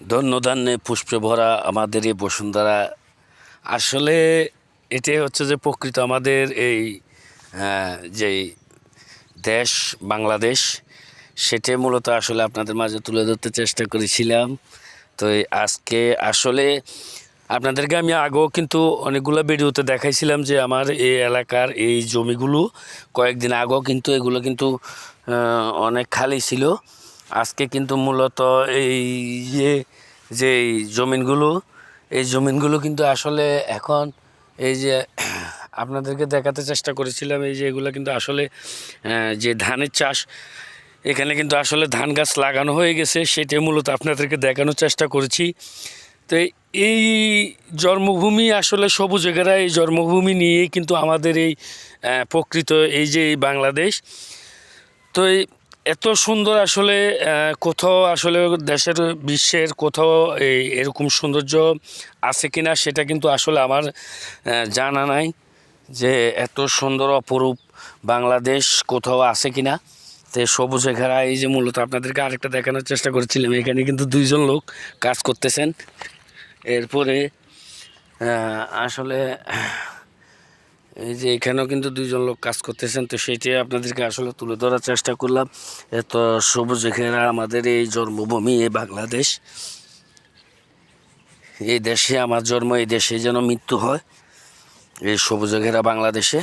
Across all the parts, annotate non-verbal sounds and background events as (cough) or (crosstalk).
ধন্যধান্যে পুষ্পে ভরা আমাদের এই বসুন্ধরা। আসলে এটাই হচ্ছে যে প্রকৃত আমাদের এই আহ, যেই দেশ বাংলাদেশ সেটাই মূলত আসলে আপনাদের মাঝে তুলে ধরতে চেষ্টা করেছিলাম। তো আজকে আসলে আপনাদেরকে আমি আগেও কিন্তু অনেকগুলো ভিডিওতে দেখাইছিলাম যে আমার এই এলাকার এই জমিগুলো কয়েকদিন আগেও কিন্তু এগুলো কিন্তু অনেক খালি ছিল। আজকে কিন্তু মূলত এই যে যে এই জমিনগুলো এই জমিনগুলো কিন্তু আসলে এখন এই যে (clears throat) আপনাদেরকে দেখাতে চেষ্টা করেছিলাম, এই যে এগুলো কিন্তু আসলে যে ধানের চাষ, এখানে কিন্তু আসলে ধান গাছ লাগানো হয়ে গেছে, সেটাই মূলত আপনাদেরকে দেখানোর চেষ্টা করেছি। তো এই জন্মভূমি আসলে সবুজ এগেরা এই জন্মভূমি নিয়েই কিন্তু আমাদের এই প্রকৃত এই যে বাংলাদেশ। তো এই এত সুন্দর আসলে কোথাও আসলে দেশের, বিশ্বের কোথাও এই এরকম সৌন্দর্য আছে কি না সেটা কিন্তু আসলে আমার জানা নাই যে এত সুন্দর অপরূপ বাংলাদেশ কোথাও আছে কি না তো সবুজে ঘেরা, এই যে মূলত আপনাদেরকে আরেকটা দেখানোর চেষ্টা করেছিলাম, এখানে কিন্তু দুইজন লোক কাজ করতেছেন। এরপরে আসলে এই যে এখানেও কিন্তু দুইজন লোক কাজ করতেছেন, তো সেটাই আপনাদেরকে আসলে তুলে ধরার চেষ্টা করলাম। এত সবুজ ঘেরা আমাদের এই জন্মভূমি, এই বাংলাদেশ। এই দেশে আমার জন্ম, এই দেশে যেন মৃত্যু হয়, এই সবুজ ঘেরা বাংলাদেশে।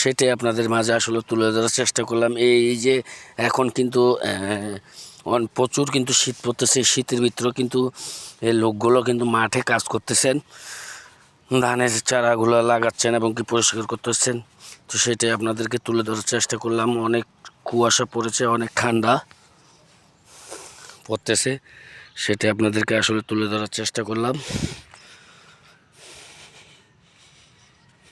সেটাই আপনাদের মাঝে আসলে তুলে ধরার চেষ্টা করলাম। এই যে এখন কিন্তু প্রচুর কিন্তু শীত পড়তেছে শীতের ভিতরেও কিন্তু এই লোকগুলো কিন্তু মাঠে কাজ করতেছেন। ধানের চারাগুলো লাগাচ্ছেন এবং কি পরিষ্কার করতেছেন তো সেটাই আপনাদেরকে তুলে ধরার চেষ্টা করলাম। অনেক কুয়াশা পড়েছে, অনেক ঠান্ডা পড়তেছে সেটা আপনাদেরকে আসলে তুলে ধরার চেষ্টা করলাম।